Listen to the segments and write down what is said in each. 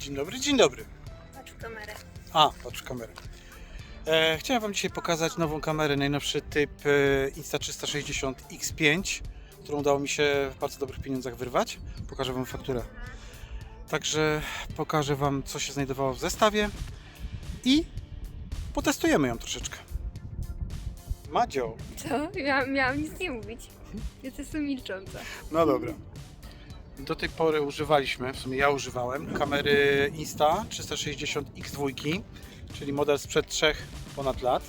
Dzień dobry, dzień dobry. Patrz w kamerę. A, patrz w kamerę. E, chciałem Wam dzisiaj pokazać nową kamerę, najnowszy typ e, Insta360 X5, którą udało mi się w bardzo dobrych pieniądzach wyrwać. Pokażę Wam fakturę. Także pokażę Wam, co się znajdowało w zestawie i potestujemy ją troszeczkę. Madzio, Co? Miałam, miałam nic nie mówić. Ja jestem milcząca. No dobra. Do tej pory używaliśmy, w sumie ja używałem, kamery Insta 360 X2, czyli model sprzed 3 ponad lat.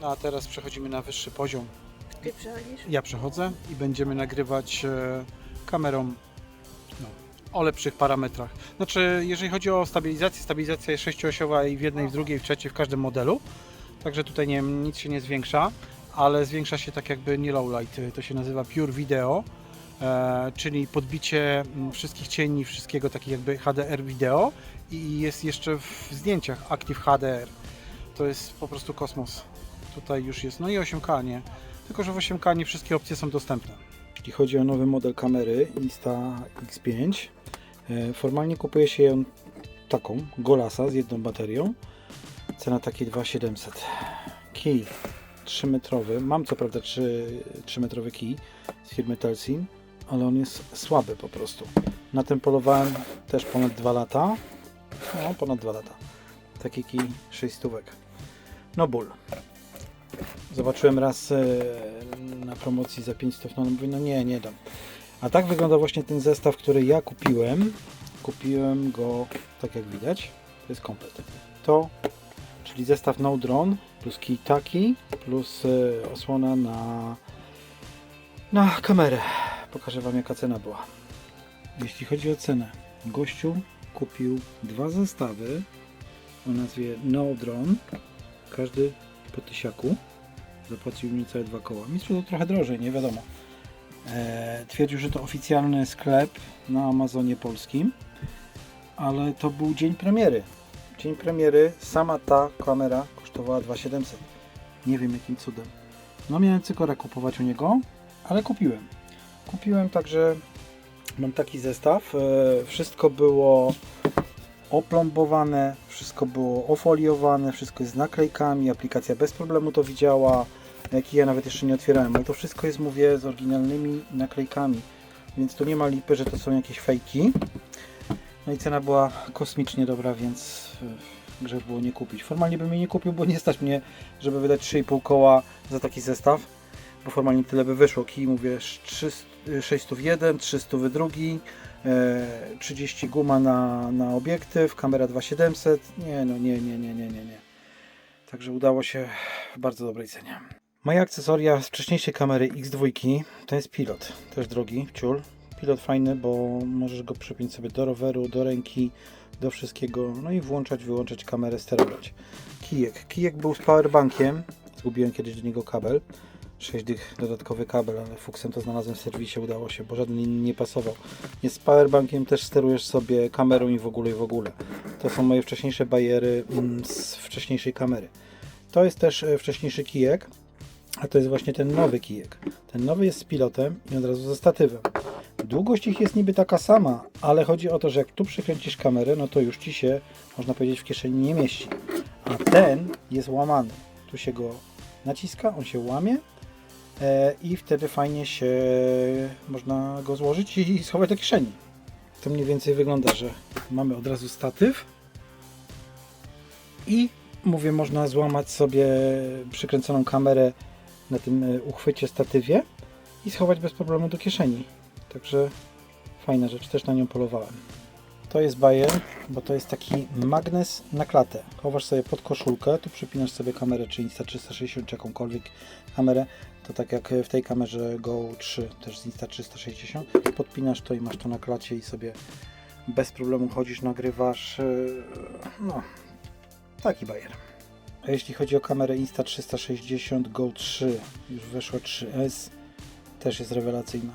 No a teraz przechodzimy na wyższy poziom. Ty przechodzisz? Ja przechodzę i będziemy nagrywać e, kamerą no, o lepszych parametrach. Znaczy, jeżeli chodzi o stabilizację, stabilizacja jest sześcioosiowa i w jednej, w drugiej, w trzeciej, w każdym modelu. Także tutaj nie, nic się nie zwiększa, ale zwiększa się tak jakby nie lowlight. To się nazywa Pure Video, czyli podbicie mm, wszystkich cieni, wszystkiego takich jakby HDR wideo i jest jeszcze w zdjęciach Active HDR. To jest po prostu kosmos. Tutaj już jest, no i 8K, nie? Tylko, że w 8K nie wszystkie opcje są dostępne. Jeśli chodzi o nowy model kamery Insta X5, e, formalnie kupuje się ją taką, Golasa z jedną baterią. Cena takiej 2700. Kij 3 metrowy. Mam co prawda 3, 3 metrowy kij z firmy Telsin, ale on jest słaby po prostu. Na tym polowałem też ponad 2 lata. No, ponad 2 lata. Taki kij 6 stówek. No ból. Zobaczyłem raz e, na promocji za 500, no mówię, no nie, nie dam. A tak wygląda właśnie ten zestaw, który ja kupiłem. Kupiłem go, tak jak widać, to jest komplet. To, czyli zestaw No Drone, plus kij taki, plus e, osłona na, na kamerę. Pokażę Wam jaka cena była. Jeśli chodzi o cenę, gościu kupił dwa zestawy o nazwie No Drone, każdy po tysiaku zapłacił mi całe dwa koła. Mistrzu to trochę drożej, nie wiadomo. E, twierdził, że to oficjalny sklep na Amazonie polskim, ale to był dzień premiery. Dzień premiery, sama ta kamera kosztowała 2700. Nie wiem jakim cudem. No miałem cykora kupować u niego, ale kupiłem. Kupiłem także, mam taki zestaw. E, wszystko było oplombowane, wszystko było ofoliowane, wszystko jest z naklejkami, aplikacja bez problemu to widziała, jaki ja nawet jeszcze nie otwierałem, ale to wszystko jest, mówię, z oryginalnymi naklejkami, więc tu nie ma lipy, że to są jakieś fejki. No i cena była kosmicznie dobra, więc e, grzech było nie kupić. Formalnie bym jej nie kupił, bo nie stać mnie, żeby wydać 3,5 koła za taki zestaw, bo formalnie tyle by wyszło. Kij, mówię, 300 601, 300 drugi, e, 30 guma na, na obiektyw, kamera 2700. Nie, no nie, nie, nie, nie, nie, nie. Także udało się w bardzo dobrej cenie. Moje akcesoria z wcześniejszej kamery X2 to jest pilot, też drogi, ciul. Pilot fajny, bo możesz go przypiąć sobie do roweru, do ręki, do wszystkiego, no i włączać, wyłączać kamerę, sterować. Kijek. Kijek był z powerbankiem, zgubiłem kiedyś do niego kabel. 6 dych dodatkowy kabel, ale fuksem to znalazłem w serwisie, udało się, bo żaden inny nie pasował. Jest z powerbankiem, też sterujesz sobie kamerą i w ogóle i w ogóle. To są moje wcześniejsze bajery mm, z wcześniejszej kamery. To jest też e, wcześniejszy kijek, a to jest właśnie ten nowy kijek. Ten nowy jest z pilotem i od razu ze statywem. Długość ich jest niby taka sama, ale chodzi o to, że jak tu przykręcisz kamerę, no to już Ci się, można powiedzieć, w kieszeni nie mieści. A ten jest łamany. Tu się go naciska, on się łamie i wtedy fajnie się można go złożyć i schować do kieszeni. To mniej więcej wygląda, że mamy od razu statyw i mówię, można złamać sobie przykręconą kamerę na tym e, uchwycie statywie i schować bez problemu do kieszeni. Także fajna rzecz, też na nią polowałem. To jest bajer, bo to jest taki magnes na klatę. Chowasz sobie pod koszulkę, tu przypinasz sobie kamerę, czy Insta360, czy jakąkolwiek kamerę. To tak jak w tej kamerze Go 3, też z Insta360. Podpinasz to i masz to na klacie i sobie bez problemu chodzisz, nagrywasz. yy, No, taki bajer. A jeśli chodzi o kamerę Insta360 Go 3, już weszła 3S, też jest rewelacyjna.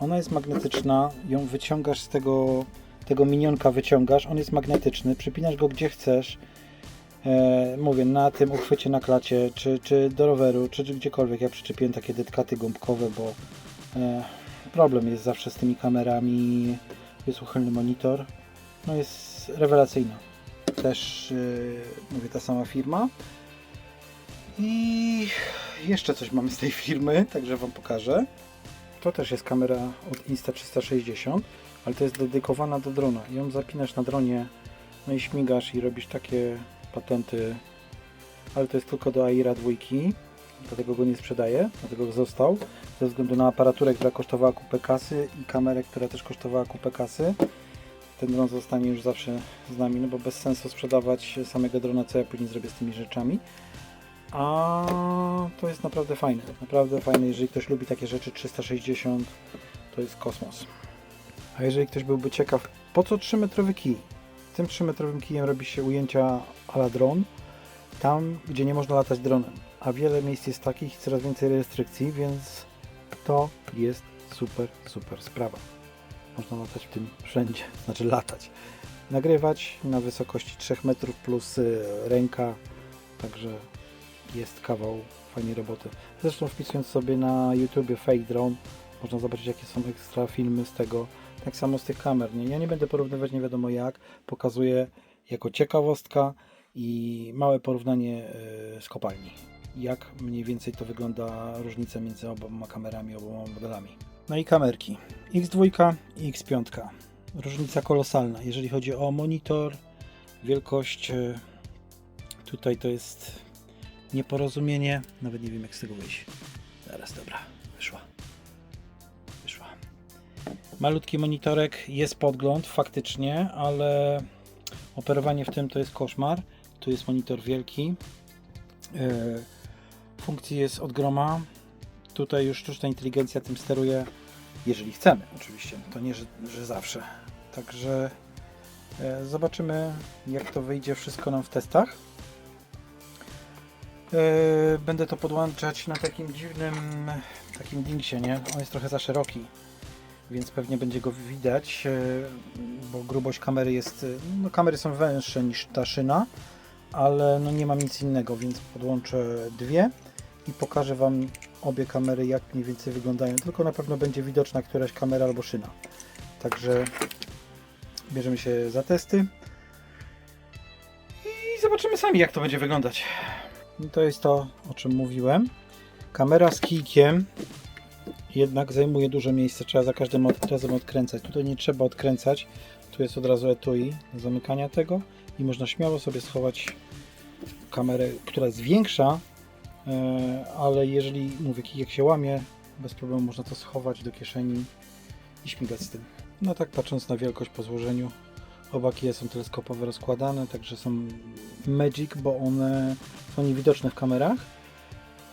Ona jest magnetyczna, ją wyciągasz z tego, tego minionka, wyciągasz, on jest magnetyczny, przypinasz go gdzie chcesz. E, mówię, na tym uchwycie na klacie, czy, czy do roweru, czy, czy gdziekolwiek. Ja przyczepiłem takie detkaty gąbkowe, bo e, problem jest zawsze z tymi kamerami. Jest uchylny monitor no jest rewelacyjna. Też yy, mówię ta sama firma. I jeszcze coś mamy z tej firmy, także Wam pokażę. To też jest kamera od Insta360, ale to jest dedykowana do drona. Ją zapinasz na dronie, no i śmigasz i robisz takie patenty, ale to jest tylko do Aira 2, dlatego go nie sprzedaję, dlatego go został, ze względu na aparaturę, która kosztowała kupę kasy i kamerę, która też kosztowała kupę kasy. Ten dron zostanie już zawsze z nami, no bo bez sensu sprzedawać samego drona, co ja później zrobię z tymi rzeczami. A to jest naprawdę fajne, naprawdę fajne, jeżeli ktoś lubi takie rzeczy 360, to jest kosmos. A jeżeli ktoś byłby ciekaw, po co 3-metrowy kij? Tym 3-metrowym kijem robi się ujęcia a la dron, tam gdzie nie można latać dronem. A wiele miejsc jest takich coraz więcej restrykcji, więc to jest super, super sprawa. Można latać w tym wszędzie, znaczy latać. Nagrywać na wysokości 3 metrów plus y, ręka, także jest kawał fajnej roboty. Zresztą wpisując sobie na YouTubie fake drone, można zobaczyć jakie są ekstra filmy z tego. Tak samo z tych kamer. Nie? Ja nie będę porównywać nie wiadomo jak. Pokazuję jako ciekawostka i małe porównanie e, z kopalni. Jak mniej więcej to wygląda różnica między oboma kamerami, oboma modelami. No i kamerki. X2 i X5. Różnica kolosalna. Jeżeli chodzi o monitor, wielkość e, tutaj to jest nieporozumienie. Nawet nie wiem jak z tego wyjść. Zaraz, dobra, wyszła. Wyszła. Malutki monitorek, jest podgląd faktycznie, ale operowanie w tym to jest koszmar. Tu jest monitor wielki. Yy, Funkcji jest od groma. Tutaj już sztuczna inteligencja tym steruje, jeżeli chcemy oczywiście. To nie, że, że zawsze. Także e, zobaczymy jak to wyjdzie wszystko nam w testach. E, Będę to podłączać na takim dziwnym takim dingsie, nie? On jest trochę za szeroki, więc pewnie będzie go widać, e, bo grubość kamery jest, e, no kamery są węższe niż ta szyna, ale no nie mam nic innego, więc podłączę dwie i pokażę Wam obie kamery, jak mniej więcej wyglądają, tylko na pewno będzie widoczna któraś kamera albo szyna. Także bierzemy się za testy i zobaczymy sami, jak to będzie wyglądać. I to jest to, o czym mówiłem. Kamera z kijkiem jednak zajmuje dużo miejsca. Trzeba za każdym razem odkręcać. Tutaj nie trzeba odkręcać. Tu jest od razu etui do zamykania tego i można śmiało sobie schować kamerę, która jest większa, e, ale jeżeli mówię, kijek się łamie, bez problemu można to schować do kieszeni i śmigać z tym. No tak patrząc na wielkość po złożeniu, oba kije są teleskopowo rozkładane, także są Magic, bo one są niewidoczne w kamerach.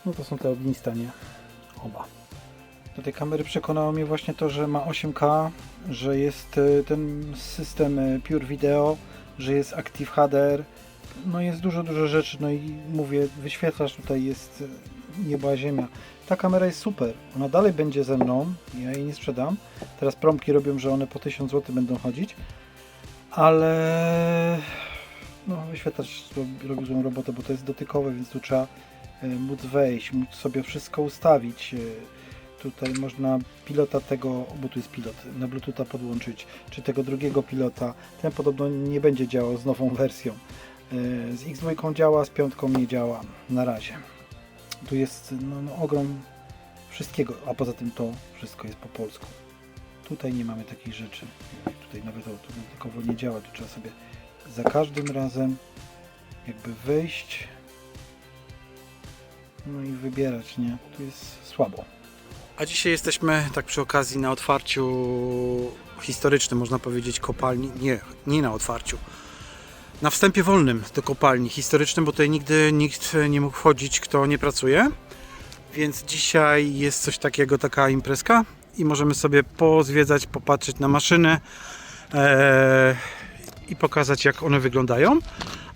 No to są te od Insta, nie? Oba. Do tej kamery przekonało mnie właśnie to, że ma 8K, że jest e, ten system e, Pure Video, że jest Active HDR. No jest dużo, dużo rzeczy. No i mówię, wyświetlacz tutaj jest e, nieba ziemia. Ta kamera jest super. Ona dalej będzie ze mną. Ja jej nie sprzedam. Teraz promki robią, że one po 1000 zł będą chodzić. Ale no, wyświetlacz robi- złą robotę, bo to jest dotykowe, więc tu trzeba móc wejść, móc sobie wszystko ustawić. Tutaj można pilota tego, bo tu jest pilot, na Bluetootha podłączyć, czy tego drugiego pilota. Ten podobno nie będzie działał z nową wersją. E, Z X2 działa, z piątką nie działa na razie. Tu jest no, no, ogrom wszystkiego, a poza tym to wszystko jest po polsku. Tutaj nie mamy takich rzeczy. Tutaj nawet o, tu dodatkowo nie działa, tu trzeba sobie za każdym razem jakby wyjść no i wybierać, nie? Tu jest słabo. A dzisiaj jesteśmy tak przy okazji na otwarciu historycznym, można powiedzieć, kopalni. Nie, nie na otwarciu. Na wstępie wolnym do kopalni historycznym, bo tutaj nigdy nikt nie mógł wchodzić, kto nie pracuje. Więc dzisiaj jest coś takiego, taka imprezka i możemy sobie pozwiedzać, popatrzeć na maszyny e, i pokazać jak one wyglądają.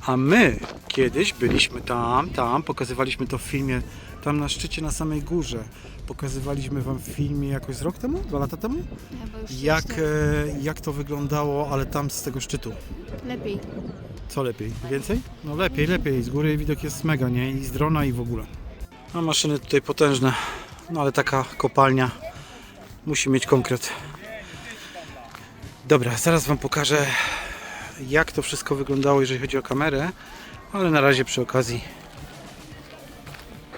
A my kiedyś byliśmy tam, tam, pokazywaliśmy to w filmie, tam na szczycie, na samej górze. Pokazywaliśmy Wam w filmie jakoś z rok temu, dwa lata temu, Chyba już jak, e, jak to wyglądało, ale tam z tego szczytu. lepiej. Co lepiej? Więcej? No lepiej, lepiej. Z góry widok jest mega, nie? I z drona i w ogóle. No maszyny tutaj potężne, no ale taka kopalnia musi mieć konkret. Dobra, zaraz Wam pokażę jak to wszystko wyglądało, jeżeli chodzi o kamerę, ale na razie przy okazji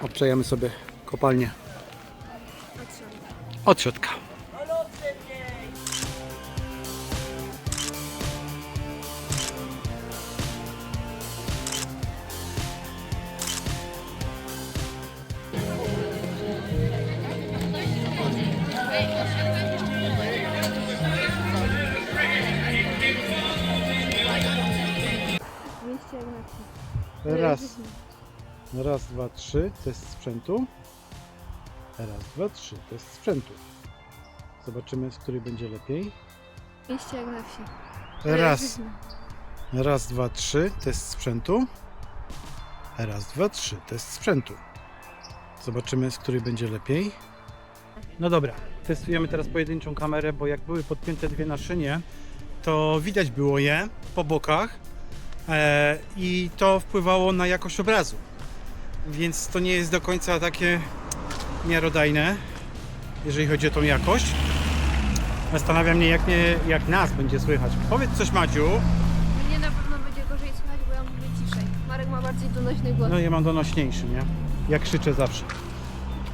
obczajamy sobie kopalnię od środka. Raz, raz, dwa, trzy, test sprzętu. Raz, dwa, trzy, test sprzętu. Zobaczymy, z której będzie lepiej. Mieście jak na wsi. Raz, raz, dwa, trzy, test sprzętu. Raz, dwa, trzy, test sprzętu. Zobaczymy, z której będzie lepiej. No dobra, testujemy teraz pojedynczą kamerę, bo jak były podpięte dwie na szynie, to widać było je po bokach e, i to wpływało na jakość obrazu. Więc to nie jest do końca takie miarodajne, jeżeli chodzi o tą jakość. Zastanawia mnie, jak, nie, jak nas będzie słychać. Powiedz coś, Madziu. Mnie na pewno będzie gorzej słychać, bo ja mówię ciszej. Marek ma bardziej donośny głos. No ja mam donośniejszy, nie? Jak krzyczę zawsze.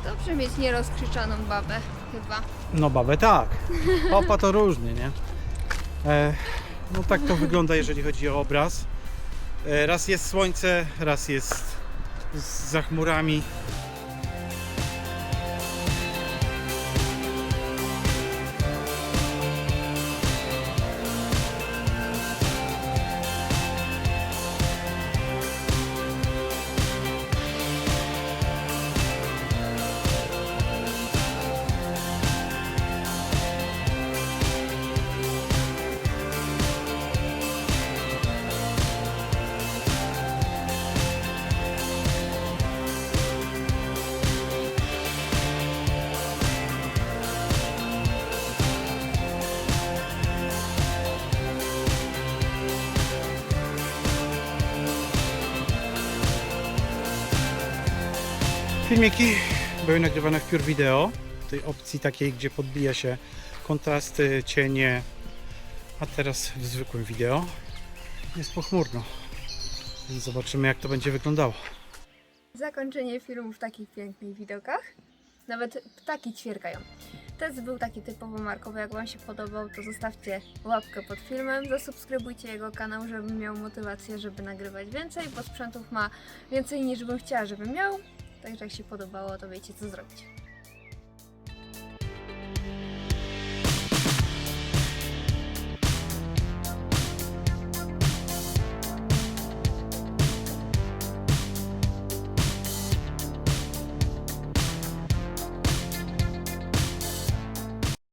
Dobrze mieć nierozkrzyczaną babę, chyba. No babę tak. Opa to różnie, nie? E, no tak to wygląda, jeżeli chodzi o obraz. E, raz jest słońce, raz jest z, za chmurami. Filmiki były nagrywane w Pure Video, tej opcji takiej, gdzie podbija się kontrasty, cienie, a teraz w zwykłym wideo jest pochmurno. Więc zobaczymy jak to będzie wyglądało. Zakończenie filmu w takich pięknych widokach. Nawet ptaki ćwierkają. Test był taki typowo markowy. Jak Wam się podobał, to zostawcie łapkę pod filmem. Zasubskrybujcie jego kanał, żebym miał motywację, żeby nagrywać więcej, bo sprzętów ma więcej niż bym chciała, żeby miał. Także jak się podobało, to wiecie co zrobić.